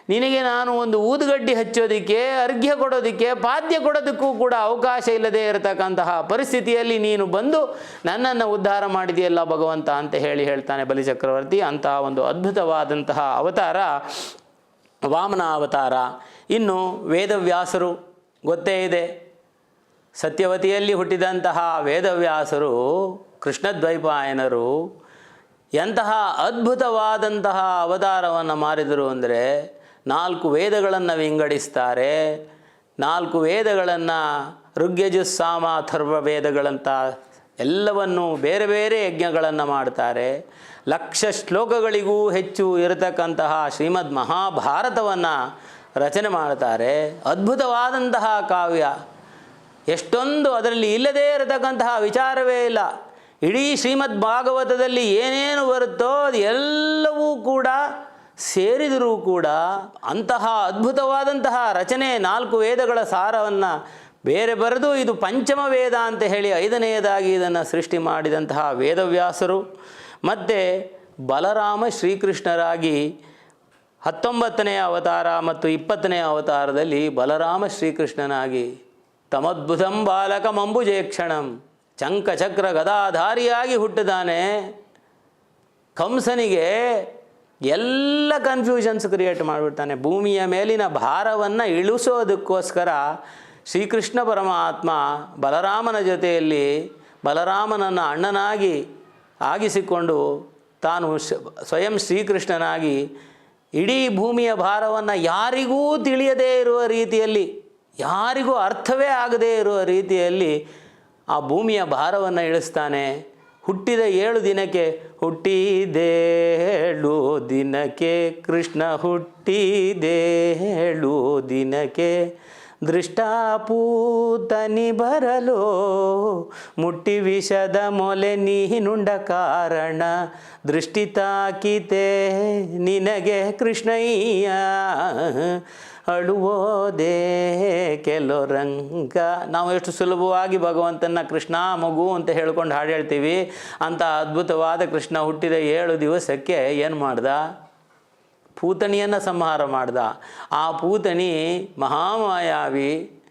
ನಿನಗೆ ನಾನು ಒಂದು ಊದುಗಡ್ಡಿ ಹಚ್ಚೋದಕ್ಕೆ, ಅರ್ಘ್ಯ ಕೊಡೋದಕ್ಕೆ, ಪಾದ್ಯ ಕೊಡೋದಕ್ಕೂ ಕೂಡ ಅವಕಾಶ ಇಲ್ಲದೆ ಇರತಕ್ಕಂತಹ ಪರಿಸ್ಥಿತಿಯಲ್ಲಿ ನೀನು ಬಂದು ನನ್ನನ್ನು ಉದ್ಧಾರ ಮಾಡಿದೆಯಲ್ಲ ಭಗವಂತ ಅಂತ ಹೇಳಿ ಹೇಳ್ತಾನೆ ಬಲಿಚಕ್ರವರ್ತಿ. ಅಂತಹ ಒಂದು ಅದ್ಭುತವಾದಂತಹ ಅವತಾರ, ವಾಮನ ಅವತಾರ. ಇನ್ನು ವೇದವ್ಯಾಸರು ಗೊತ್ತೇ ಇದೆ. ಸತ್ಯವತಿಯಲ್ಲಿ ಹುಟ್ಟಿದಂತಹ ವೇದವ್ಯಾಸರು, ಕೃಷ್ಣದ್ವೈಪಾಯನರು ಎಂತಹ ಅದ್ಭುತವಾದಂತಹ ಅವತಾರವನ್ನು ಮಾರಿದರು ಅಂದರೆ ನಾಲ್ಕು ವೇದಗಳನ್ನು ವಿಂಗಡಿಸ್ತಾರೆ. ನಾಲ್ಕು ವೇದಗಳನ್ನು ಋಗ್ಯಜುಸ್ಸಾಮ ಸಾಮ ಅಥರ್ವ ವೇದಗಳಂತ ಎಲ್ಲವನ್ನು ಬೇರೆ ಬೇರೆ ಯಜ್ಞಗಳನ್ನು ಮಾಡ್ತಾರೆ. ಲಕ್ಷ ಶ್ಲೋಕಗಳಿಗೂ ಹೆಚ್ಚು ಇರತಕ್ಕಂತಹ ಶ್ರೀಮದ್ ಮಹಾಭಾರತವನ್ನು ರಚನೆ ಮಾಡ್ತಾರೆ. ಅದ್ಭುತವಾದಂತಹ ಕಾವ್ಯ. ಎಷ್ಟೊಂದು ಅದರಲ್ಲಿ ಇಲ್ಲದೇ ಇರತಕ್ಕಂತಹ ವಿಚಾರವೇ ಇಲ್ಲ. ಇಡೀ ಶ್ರೀಮದ್ ಭಾಗವತದಲ್ಲಿ ಏನೇನು ಬರುತ್ತೋ ಅದು ಎಲ್ಲವೂ ಕೂಡ ಸೇರಿದರೂ ಕೂಡ ಅಂತಹ ಅದ್ಭುತವಾದಂತಹ ರಚನೆ ನಾಲ್ಕು ವೇದಗಳ ಸಾರವನ್ನು ಬೇರೆ ಬರೆದು ಇದು ಪಂಚಮ ವೇದ ಅಂತ ಹೇಳಿ ಐದನೆಯದಾಗಿ ಇದನ್ನು ಸೃಷ್ಟಿ ಮಾಡಿದಂತಹ ವೇದವ್ಯಾಸರು. ಮತ್ತು ಬಲರಾಮ ಶ್ರೀಕೃಷ್ಣರಾಗಿ ಹತ್ತೊಂಬತ್ತನೆಯ ಅವತಾರ ಮತ್ತು ಇಪ್ಪತ್ತನೆಯ ಅವತಾರದಲ್ಲಿ ಬಲರಾಮ ಶ್ರೀಕೃಷ್ಣನಾಗಿ ತಮದ್ಭುತಂ ಬಾಲಕ ಮಂಬುಜೇಕ್ಷಣಂ ಚಂಕ ಚಕ್ರ ಗದಾಧಾರಿಯಾಗಿ ಹುಟ್ಟಿದಾನೆ. ಕಂಸನಿಗೆ ಎಲ್ಲ ಕನ್ಫ್ಯೂಷನ್ಸ್ ಕ್ರಿಯೇಟ್ ಮಾಡಿಬಿಡ್ತಾನೆ. ಭೂಮಿಯ ಮೇಲಿನ ಭಾರವನ್ನು ಇಳಿಸೋದಕ್ಕೋಸ್ಕರ ಶ್ರೀಕೃಷ್ಣ ಪರಮಾತ್ಮ ಬಲರಾಮನ ಜೊತೆಯಲ್ಲಿ ಬಲರಾಮನನ್ನು ಅಣ್ಣನಾಗಿ ಆಗಿಸಿಕೊಂಡು ತಾನು ಸ್ವಯಂ ಶ್ರೀಕೃಷ್ಣನಾಗಿ ಇಡೀ ಭೂಮಿಯ ಭಾರವನ್ನು ಯಾರಿಗೂ ತಿಳಿಯದೇ ಇರುವ ರೀತಿಯಲ್ಲಿ, ಯಾರಿಗೂ ಅರ್ಥವೇ ಆಗದೇ ಇರುವ ರೀತಿಯಲ್ಲಿ ಆ ಭೂಮಿಯ ಭಾರವನ್ನು ಇಳಿಸ್ತಾನೆ. ಹುಟ್ಟಿದ ಏಳು ದಿನಕ್ಕೆ ಹುಟ್ಟಿದೇಳು ದಿನಕ್ಕೆ ಕೃಷ್ಣ ಹುಟ್ಟಿದೇಳು ದಿನಕ್ಕೆ ದೃಷ್ಟಾಪೂತನಿ ಬರಲು ಮುಟ್ಟಿ ವಿಷದ ಮೊಲೆ ನೀನುಂಡ ಕಾರಣ ದೃಷ್ಟಿ ತಾಕಿತೆ ನಿನಗೆ ಕೃಷ್ಣಯ್ಯ ಅಳುವುದೇ ಕೆಲೋರಂಗ. ನಾವು ಎಷ್ಟು ಸುಲಭವಾಗಿ ಭಗವಂತನ ಕೃಷ್ಣ, ಮಗು ಅಂತ ಹೇಳ್ಕೊಂಡು ಹಾಡು ಹೇಳ್ತೀವಿ. ಅಂತ ಅದ್ಭುತವಾದ ಕೃಷ್ಣ ಹುಟ್ಟಿದ ಏಳು ದಿವಸಕ್ಕೆ ಏನು ಮಾಡ್ದ? ಪೂತಣಿಯನ್ನು ಸಂಹಾರ ಮಾಡ್ದ. ಆ ಪೂತಣಿ ಮಹಾಮಾಯಾವಿ,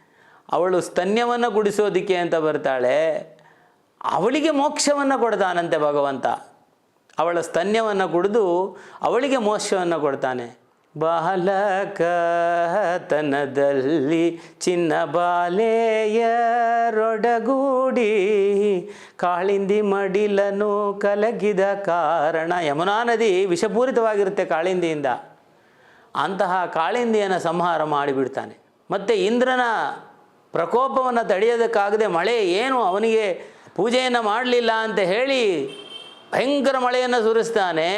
ಅವಳು ಸ್ತನ್ಯವನ್ನು ಗುಡಿಸೋದಿಕ್ಕೆ ಅಂತ ಬರ್ತಾಳೆ. ಅವಳಿಗೆ ಮೋಕ್ಷವನ್ನು ಕೊಡ್ತಾನಂತೆ ಭಗವಂತ. ಅವಳ ಸ್ತನ್ಯವನ್ನು ಕುಡಿದು ಅವಳಿಗೆ ಮೋಕ್ಷವನ್ನು ಕೊಡ್ತಾನೆ. ಬಾಲಕತನದಲ್ಲಿ ಚಿನ್ನ ಬಾಲೆಯರೊಡಗೂಡಿ ಕಾಳಿಂದಿ ಮಡಿಲನು ಕಲಗಿದ ಕಾರಣ ಯಮುನಾ ನದಿ ವಿಷಪೂರಿತವಾಗಿರುತ್ತೆ ಕಾಳಿಂದಿಯಿಂದ. ಅಂತಹ ಕಾಳಿಂದಿಯನ್ನು ಸಂಹಾರ ಮಾಡಿಬಿಡ್ತಾನೆ. ಮತ್ತು ಇಂದ್ರನ ಪ್ರಕೋಪವನ್ನು ತಡೆಯೋದಕ್ಕಾಗದೆ ಮಳೆ ಏನು ಅವನಿಗೆ ಪೂಜೆಯನ್ನು ಮಾಡಲಿಲ್ಲ ಅಂತ ಹೇಳಿ ಭಯಂಕರ ಮಳೆಯನ್ನು ಸುರಿಸ್ತಾನೆ.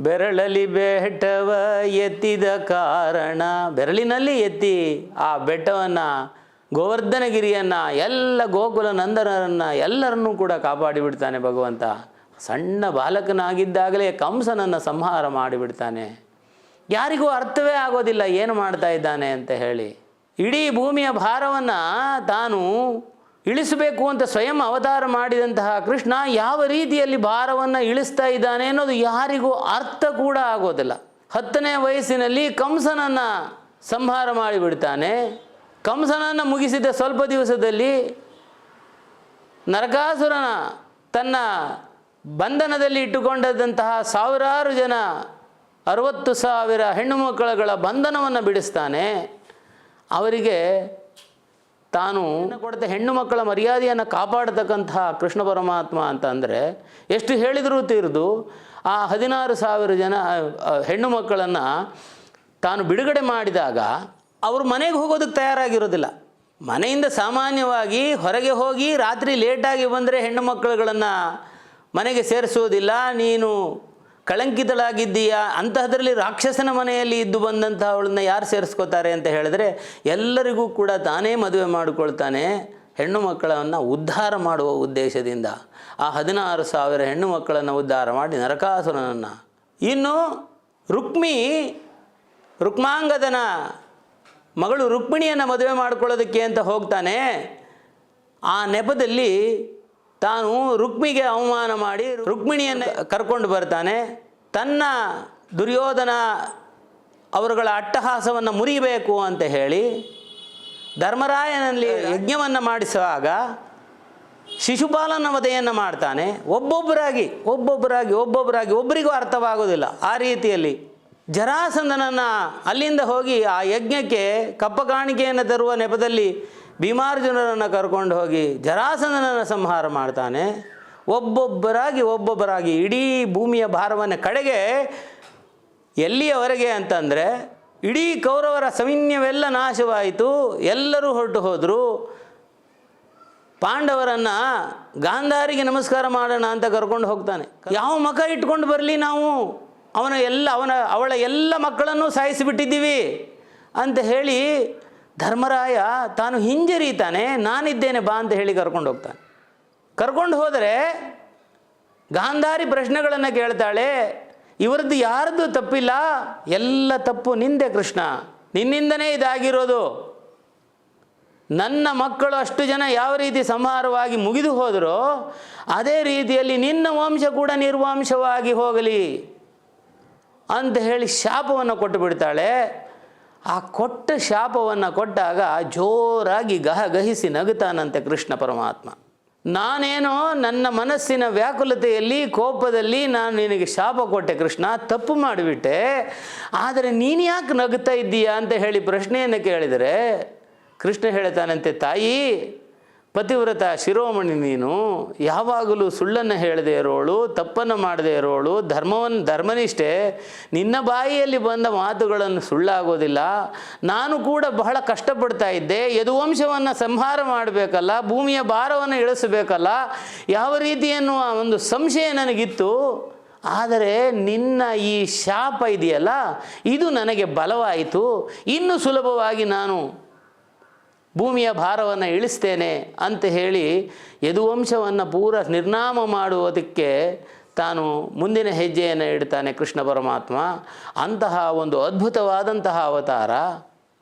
ಬೆರಳಲಿ ಬೆಟ್ಟವ ಎತ್ತಿದ ಕಾರಣ, ಬೆರಳಿನಲ್ಲಿ ಎತ್ತಿ ಆ ಬೆಟ್ಟವನ್ನು, ಗೋವರ್ಧನಗಿರಿಯನ್ನು, ಎಲ್ಲ ಗೋಕುಲ ನಂದನರನ್ನು ಎಲ್ಲರನ್ನೂ ಕೂಡ ಕಾಪಾಡಿಬಿಡ್ತಾನೆ ಭಗವಂತ. ಸಣ್ಣ ಬಾಲಕನಾಗಿದ್ದಾಗಲೇ ಕಂಸನನ್ನು ಸಂಹಾರ ಮಾಡಿಬಿಡ್ತಾನೆ ಯಾರಿಗೂ ಅರ್ಥವೇ ಆಗೋದಿಲ್ಲ, ಏನು ಮಾಡ್ತಾ ಇದ್ದಾನೆ ಅಂತ ಹೇಳಿ. ಇಡೀ ಭೂಮಿಯ ಭಾರವನ್ನು ತಾನು ಇಳಿಸಬೇಕು ಅಂತ ಸ್ವಯಂ ಅವತಾರ ಮಾಡಿದಂತಹ ಕೃಷ್ಣ ಯಾವ ರೀತಿಯಲ್ಲಿ ಭಾರವನ್ನು ಇಳಿಸ್ತಾ ಇದ್ದಾನೆ ಅನ್ನೋದು ಯಾರಿಗೂ ಅರ್ಥ ಕೂಡ ಆಗೋದಿಲ್ಲ. ಹತ್ತನೇ ವಯಸ್ಸಿನಲ್ಲಿ ಕಂಸನನ್ನು ಸಂಹಾರ ಮಾಡಿಬಿಡ್ತಾನೆ. ಕಂಸನನ್ನು ಮುಗಿಸಿದ ಸ್ವಲ್ಪ ದಿವಸದಲ್ಲಿ ನರಕಾಸುರನ ತನ್ನ ಬಂಧನದಲ್ಲಿ ಇಟ್ಟುಕೊಂಡಂತಹ ಸಾವಿರಾರು ಜನ ಅರವತ್ತು ಸಾವಿರ ಹೆಣ್ಣು ಮಕ್ಕಳುಗಳ ಬಂಧನವನ್ನು ಬಿಡಿಸ್ತಾನೆ. ಅವರಿಗೆ ತಾನು ಕೊಡದೆ ಹೆಣ್ಣು ಮಕ್ಕಳ ಮರ್ಯಾದೆಯನ್ನು ಕಾಪಾಡತಕ್ಕಂತಹ ಕೃಷ್ಣ ಪರಮಾತ್ಮ ಅಂತ ಅಂದರೆ ಎಷ್ಟು ಹೇಳಿದರೂ ತೀರ್ದು ಆ ಹದಿನಾರು ಸಾವಿರ ಜನ ಹೆಣ್ಣು ಮಕ್ಕಳನ್ನು ತಾನು ಬಿಡುಗಡೆ ಮಾಡಿದಾಗ ಅವರು ಮನೆಗೆ ಹೋಗೋದಕ್ಕೆ ತಯಾರಾಗಿರೋದಿಲ್ಲ. ಮನೆಯಿಂದ ಸಾಮಾನ್ಯವಾಗಿ ಹೊರಗೆ ಹೋಗಿ ರಾತ್ರಿ ಲೇಟಾಗಿ ಬಂದರೆ ಹೆಣ್ಣು ಮಕ್ಕಳುಗಳನ್ನು ಮನೆಗೆ ಸೇರಿಸೋದಿಲ್ಲ, ನೀನು ಕಳಂಕಿತಳಾಗಿದ್ದೀಯಾ? ಅಂತಹದರಲ್ಲಿ ರಾಕ್ಷಸನ ಮನೆಯಲ್ಲಿ ಇದ್ದು ಬಂದಂತಹ ಅವಳನ್ನ ಯಾರು ಸೇರಿಸ್ಕೋತಾರೆ ಅಂತ ಹೇಳಿದ್ರೆ ಎಲ್ಲರಿಗೂ ಕೂಡ ತಾನೇ ಮದುವೆ ಮಾಡಿಕೊಳ್ತಾನೆ ಹೆಣ್ಣು ಮಕ್ಕಳನ್ನು ಉದ್ಧಾರ ಮಾಡುವ ಉದ್ದೇಶದಿಂದ. ಆ ಹದಿನಾರು ಸಾವಿರ ಹೆಣ್ಣು ಮಕ್ಕಳನ್ನು ಉದ್ಧಾರ ಮಾಡಿ ನರಕಾಸುರನನ್ನು. ಇನ್ನು ರುಕ್ಮಿ, ರುಕ್ಮಾಂಗದನ ಮಗಳು ರುಕ್ಮಿಣಿಯನ್ನು ಮದುವೆ ಮಾಡ್ಕೊಳ್ಳೋದಕ್ಕೆ ಅಂತ ಹೋಗ್ತಾನೆ. ಆ ನೆಪದಲ್ಲಿ ತಾನು ರುಕ್ಮಿಗೆ ಅವಮಾನ ಮಾಡಿ ರುಕ್ಮಿಣಿಯನ್ನು ಕರ್ಕೊಂಡು ಬರ್ತಾನೆ. ತನ್ನ ದುರ್ಯೋಧನ ಅವರುಗಳ ಅಟ್ಟಹಾಸವನ್ನು ಮುರಿಬೇಕು ಅಂತ ಹೇಳಿ ಧರ್ಮರಾಯನಲ್ಲಿ ಯಜ್ಞವನ್ನು ಮಾಡಿಸುವಾಗ ಶಿಶುಪಾಲನ ವಧೆಯನ್ನು ಮಾಡ್ತಾನೆ. ಒಬ್ಬೊಬ್ಬರಾಗಿ ಒಬ್ಬೊಬ್ಬರಾಗಿ ಒಬ್ಬೊಬ್ಬರಾಗಿ ಒಬ್ಬರಿಗೂ ಅರ್ಥವಾಗೋದಿಲ್ಲ. ಆ ರೀತಿಯಲ್ಲಿ ಜರಾಸಂದನನ್ನು ಅಲ್ಲಿಂದ ಹೋಗಿ ಆ ಯಜ್ಞಕ್ಕೆ ಕಪ್ಪ ಕಾಣಿಕೆಯನ್ನು ತರುವ ನೆಪದಲ್ಲಿ ಭೀಮಾರ್ಜುನರನ್ನು ಕರ್ಕೊಂಡು ಹೋಗಿ ಜರಾಸನನ್ನು ಸಂಹಾರ ಮಾಡ್ತಾನೆ. ಒಬ್ಬೊಬ್ಬರಾಗಿ ಒಬ್ಬೊಬ್ಬರಾಗಿ ಇಡೀ ಭೂಮಿಯ ಭಾರವನ್ನು ಕಡೆಗೆ ಎಲ್ಲಿಯವರೆಗೆ ಅಂತಂದರೆ ಇಡೀ ಕೌರವರ ಸೈನ್ಯವೆಲ್ಲ ನಾಶವಾಯಿತು, ಎಲ್ಲರೂ ಹೊರಟು ಹೋದರು. ಪಾಂಡವರನ್ನು ಗಾಂಧಾರಿಗೆ ನಮಸ್ಕಾರ ಮಾಡೋಣ ಅಂತ ಕರ್ಕೊಂಡು ಹೋಗ್ತಾನೆ. ಯಾವ ಮಕ ಇಟ್ಕೊಂಡು ಬರಲಿ ನಾವು? ಅವನ ಎಲ್ಲ, ಅವನ, ಅವಳ ಎಲ್ಲ ಮಕ್ಕಳನ್ನು ಸಾಯಿಸಿಬಿಟ್ಟಿದ್ದೀವಿ ಅಂತ ಹೇಳಿ ಧರ್ಮರಾಯ ತಾನು ಹಿಂಜರಿತಾನೆ, ನಾನಿದ್ದೇನೆ ಬಾ ಅಂತ ಹೇಳಿ ಕರ್ಕೊಂಡು ಹೋಗ್ತಾನೆ. ಕರ್ಕೊಂಡು ಹೋದರೆ ಗಾಂಧಾರಿ ಪ್ರಶ್ನೆಗಳನ್ನು ಕೇಳ್ತಾಳೆ, ಇವರದ್ದು ಯಾರದ್ದು ತಪ್ಪಿಲ್ಲ? ಎಲ್ಲ ತಪ್ಪು, ನಿಂದೆ ಕೃಷ್ಣ. ನಿನ್ನಿಂದನೇ ಇದಾಗಿರೋದು. ನನ್ನ ಮಕ್ಕಳು ಅಷ್ಟು ಜನ ಯಾವ ರೀತಿ ಸಂಹಾರವಾಗಿ ಮುಗಿದು ಹೋದರೋ, ಅದೇ ರೀತಿಯಲ್ಲಿ ನಿನ್ನ ವಂಶ ಕೂಡ ನಿರ್ವಂಶವಾಗಿ ಹೋಗಲಿ ಅಂತ ಹೇಳಿ ಶಾಪವನ್ನು ಕೊಟ್ಟು ಬಿಡ್ತಾಳೆ. ಆ ಕೊಟ್ಟ ಶಾಪವನ್ನು ಕೊಟ್ಟಾಗ ಜೋರಾಗಿ ಗಹ ಗಹಿಸಿ ನಗುತ್ತಾನಂತೆ ಕೃಷ್ಣ ಪರಮಾತ್ಮ. ನಾನೇನೋ ನನ್ನ ಮನಸ್ಸಿನ ವ್ಯಾಕುಲತೆಯಲ್ಲಿ, ಕೋಪದಲ್ಲಿ ನಾನು ನಿನಗೆ ಶಾಪ ಕೊಟ್ಟೆ ಕೃಷ್ಣ, ತಪ್ಪು ಮಾಡಿಬಿಟ್ಟೆ, ಆದರೆ ನೀನು ಯಾಕೆ ನಗುತ್ತಾ ಇದ್ದೀಯಾ ಅಂತ ಹೇಳಿ ಪ್ರಶ್ನೆಯನ್ನು ಕೇಳಿದರೆ ಕೃಷ್ಣ ಹೇಳ್ತಾನಂತೆ, ತಾಯಿ ಪತಿವ್ರತ ಶಿರೋಮಣಿ ನೀನು, ಯಾವಾಗಲೂ ಸುಳ್ಳನ್ನು ಹೇಳದೇ ಇರೋಳು, ತಪ್ಪನ್ನು ಮಾಡದೇ ಇರೋಳು ಧರ್ಮವನ್ನು ಧರ್ಮನಿಷ್ಠೆ. ನಿನ್ನ ಬಾಯಿಯಲ್ಲಿ ಬಂದ ಮಾತುಗಳನ್ನು ಸುಳ್ಳಾಗೋದಿಲ್ಲ. ನಾನು ಕೂಡ ಬಹಳ ಕಷ್ಟಪಡ್ತಾ ಇದ್ದೆ. ಯದುವಂಶವನ್ನು ಸಂಹಾರ ಮಾಡಬೇಕಲ್ಲ, ಭೂಮಿಯ ಭಾರವನ್ನು ಇಳಿಸಬೇಕಲ್ಲ, ಯಾವ ರೀತಿ ಎನ್ನುವ ಒಂದು ಸಂಶಯ ನನಗಿತ್ತು. ಆದರೆ ನಿನ್ನ ಈ ಶಾಪ ಇದೆಯಲ್ಲ, ಇದು ನನಗೆ ಬಲವಾಯಿತು. ಇನ್ನು ಸುಲಭವಾಗಿ ನಾನು ಭೂಮಿಯ ಭಾರವನ್ನು ಇಳಿಸ್ತೇನೆ ಅಂತ ಹೇಳಿ ಯದುವಂಶವನ್ನು ಪೂರ ನಿರ್ನಾಮ ಮಾಡುವುದಕ್ಕೆ ತಾನು ಮುಂದಿನ ಹೆಜ್ಜೆಯನ್ನು ಇಡ್ತಾನೆ ಕೃಷ್ಣ ಪರಮಾತ್ಮ. ಅಂತಹ ಒಂದು ಅದ್ಭುತವಾದಂತಹ ಅವತಾರ.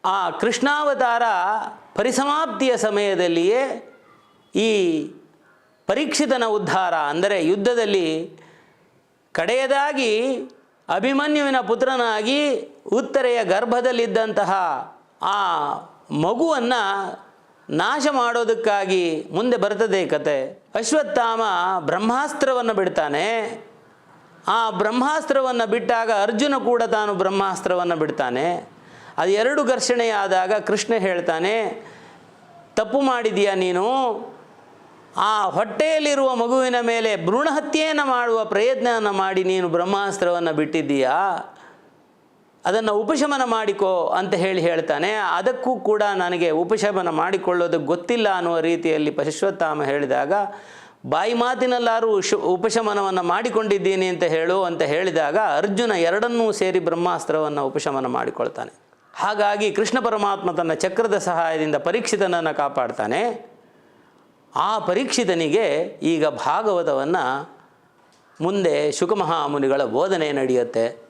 ಆ ಕೃಷ್ಣಾವತಾರ ಪರಿಸಮಾಪ್ತಿಯ ಸಮಯದಲ್ಲಿಯೇ ಈ ಪರೀಕ್ಷಿತನ ಉದ್ಧಾರ ಅಂದರೆ ಯುದ್ಧದಲ್ಲಿ ಕಡೆಯದಾಗಿ ಅಭಿಮನ್ಯುವಿನ ಪುತ್ರನಾಗಿ ಉತ್ತರೆಯ ಗರ್ಭದಲ್ಲಿದ್ದಂತಹ ಆ ಮಗುವನ್ನು ನಾಶ ಮಾಡೋದಕ್ಕಾಗಿ ಮುಂದೆ ಬರ್ತದೆ ಕತೆ. ಅಶ್ವತ್ಥಾಮ ಬ್ರಹ್ಮಾಸ್ತ್ರವನ್ನು ಬಿಡ್ತಾನೆ. ಆ ಬ್ರಹ್ಮಾಸ್ತ್ರವನ್ನು ಬಿಟ್ಟಾಗ ಅರ್ಜುನ ಕೂಡ ತಾನು ಬ್ರಹ್ಮಾಸ್ತ್ರವನ್ನು ಬಿಡ್ತಾನೆ. ಅದು ಎರಡು ಘರ್ಷಣೆಯಾದಾಗ ಕೃಷ್ಣ ಹೇಳ್ತಾನೆ, ತಪ್ಪು ಮಾಡಿದೀಯ ನೀನು? ಆ ಹೊಟ್ಟೆಯಲ್ಲಿರುವ ಮಗುವಿನ ಮೇಲೆ ಭ್ರೂಣಹತ್ಯೆಯನ್ನು ಮಾಡುವ ಪ್ರಯತ್ನವನ್ನು ಮಾಡಿ ನೀನು ಬ್ರಹ್ಮಾಸ್ತ್ರವನ್ನು ಬಿಟ್ಟಿದ್ದೀಯಾ? ಅದನ್ನು ಉಪಶಮನ ಮಾಡಿಕೋ ಅಂತ ಹೇಳಿ ಹೇಳ್ತಾನೆ. ಅದಕ್ಕೂ ಕೂಡ ನನಗೆ ಉಪಶಮನ ಮಾಡಿಕೊಳ್ಳೋದು ಗೊತ್ತಿಲ್ಲ ಅನ್ನುವ ರೀತಿಯಲ್ಲಿ ಪಶುಶ್ವತ್ಥಾಮ ಹೇಳಿದಾಗ, ಬಾಯಿ ಮಾತಿನಲ್ಲಾರು ಶು, ಉಪಶಮನವನ್ನು ಮಾಡಿಕೊಂಡಿದ್ದೀನಿ ಅಂತ ಹೇಳು ಅಂತ ಹೇಳಿದಾಗ ಅರ್ಜುನ ಎರಡನ್ನೂ ಸೇರಿ ಬ್ರಹ್ಮಾಸ್ತ್ರವನ್ನು ಉಪಶಮನ ಮಾಡಿಕೊಳ್ತಾನೆ. ಹಾಗಾಗಿ ಕೃಷ್ಣ ಪರಮಾತ್ಮ ತನ್ನ ಚಕ್ರದ ಸಹಾಯದಿಂದ ಪರೀಕ್ಷಿತನನ್ನು ಕಾಪಾಡ್ತಾನೆ. ಆ ಪರೀಕ್ಷಿತನಿಗೆ ಈಗ ಭಾಗವತವನ್ನು ಮುಂದೆ ಶುಕಮಹಾಮುನಿಗಳ ಬೋಧನೆ ನಡೆಯುತ್ತೆ.